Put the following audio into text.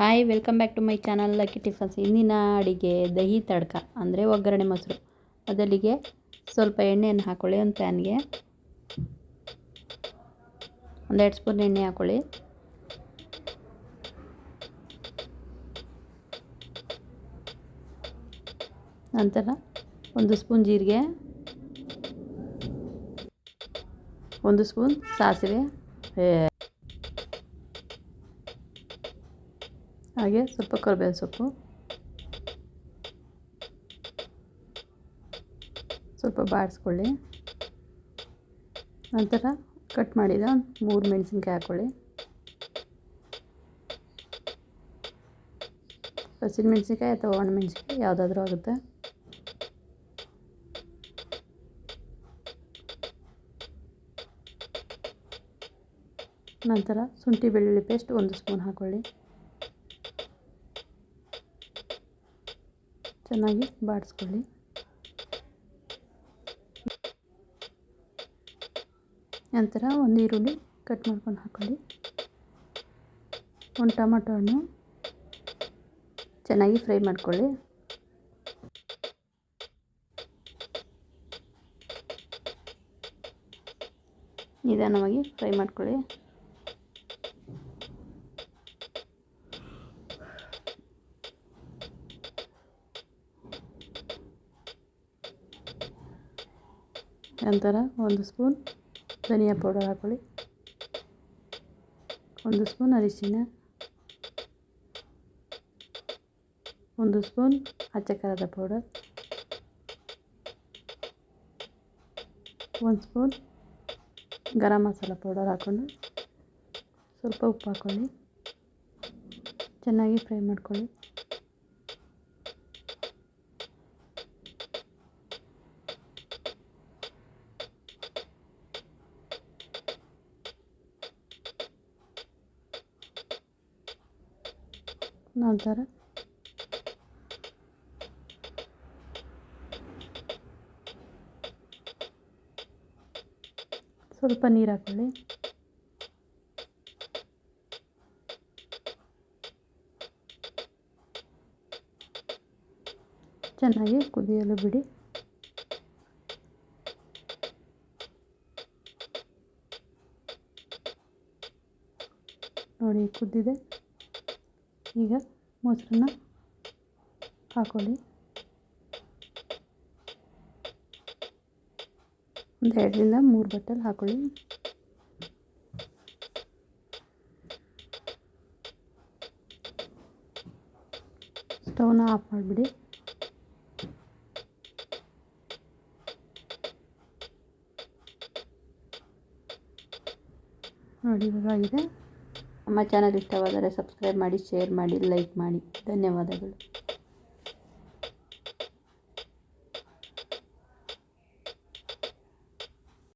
Hi welcome back to my channel lucky tiffins ಇಂದಿನ ಅಡಿಗೆ ದಹಿ ತಡ್ಕ, ಅಂದರೆ ಒಗ್ಗರಣೆ ಮೊಸರು. ಮೊದಲಿಗೆ ಸ್ವಲ್ಪ ಎಣ್ಣೆಯನ್ನು ಹಾಕ್ಕೊಳ್ಳಿ ಒಂದು ಪ್ಯಾನ್ಗೆ ಒಂದೆರಡು ಸ್ಪೂನ್ ಎಣ್ಣೆ ಹಾಕ್ಕೊಳ್ಳಿ ನಂತರ ಒಂದು ಸ್ಪೂನ್ ಜೀರಿಗೆ. ಒಂದು ಸ್ಪೂನ್ ಸಾಸಿವೆ. ಹಾಗೆ ಸ್ವಲ್ಪ ಕರ್ಬೇವಿನ ಸೊಪ್ಪು. ಸ್ವಲ್ಪ ಬಾಡಿಸ್ಕೊಳ್ಳಿ ನಂತರ ಕಟ್ ಮಾಡಿದ ಮೂರು ಮೆಣಸಿನ್ಕಾಯಿ ಹಾಕ್ಕೊಳ್ಳಿ. ಹಸಿರು ಮೆಣಸಿನ್ಕಾಯಿ ಅಥವಾ ಒಣ ಮೆಣಸಿನ್ಕಾಯಿ ಯಾವುದಾದ್ರೂ ಆಗುತ್ತೆ. ನಂತರ ಶುಂಠಿ ಬೆಳ್ಳುಳ್ಳಿ ಪೇಸ್ಟ್ ಒಂದು ಸ್ಪೂನ್ ಹಾಕ್ಕೊಳ್ಳಿ. ಚೆನ್ನಾಗಿ ಬಾಡಿಸ್ಕೊಳ್ಳಿ. ನಂತರ ಒಂದು ಈರುಳ್ಳಿ ಕಟ್ ಮಾಡ್ಕೊಂಡು ಹಾಕ್ಕೊಳ್ಳಿ ಒಂದು ಟೊಮೊಟೊ ಹಣ್ಣು ಚೆನ್ನಾಗಿ ಫ್ರೈ ಮಾಡ್ಕೊಳ್ಳಿ. ನಿಧಾನವಾಗಿ ಫ್ರೈ ಮಾಡ್ಕೊಳ್ಳಿ. ನಂತರ ಒಂದು ಸ್ಪೂನ್ ಧನಿಯಾ ಪೌಡರ್ ಹಾಕ್ಕೊಳ್ಳಿ ಒಂದು ಸ್ಪೂನ್ ಅರಿಶಿನ. ಒಂದು ಸ್ಪೂನ್ ಅಚ್ಚ ಖಾರದ ಪೌಡರ್. ಒಂದು ಸ್ಪೂನ್ ಗರಂ ಮಸಾಲ ಪೌಡರ್ ಹಾಕ್ಕೊಂಡು ಸ್ವಲ್ಪ ಉಪ್ಪು ಹಾಕ್ಕೊಳ್ಳಿ ಚೆನ್ನಾಗಿ ಫ್ರೈ ಮಾಡ್ಕೊಳ್ಳಿ. ನಂತರ? ಸ್ವಲ್ಪ ನೀರು ಹಾಕೊಳ್ಳಿ. ಚೆನ್ನಾಗಿ ಕುದಿಯಲು ಬಿಡಿ. ನೋಡಿ ಕುದ್ದಿದೆ. ಈಗ ಮೊಸರನ್ನ ಹಾಕೊಳ್ಳಿ. ಒಂದು ಎರಡರಿಂದ ಮೂರು ಬಟ್ಟಲ್ ಹಾಕೊಳ್ಳಿ. ಸ್ಟವ್ನ ಆಫ್ ಮಾಡಿಬಿಡಿ. ನೋಡಿ ಇವಾಗಿದೆ ನಮ್ಮ ಚಾನಲ್ ಇಷ್ಟವಾದರೆ ಸಬ್ಸ್ಕ್ರೈಬ್ ಮಾಡಿ ಶೇರ್ ಮಾಡಿ ಲೈಕ್ ಮಾಡಿ. ಧನ್ಯವಾದಗಳು.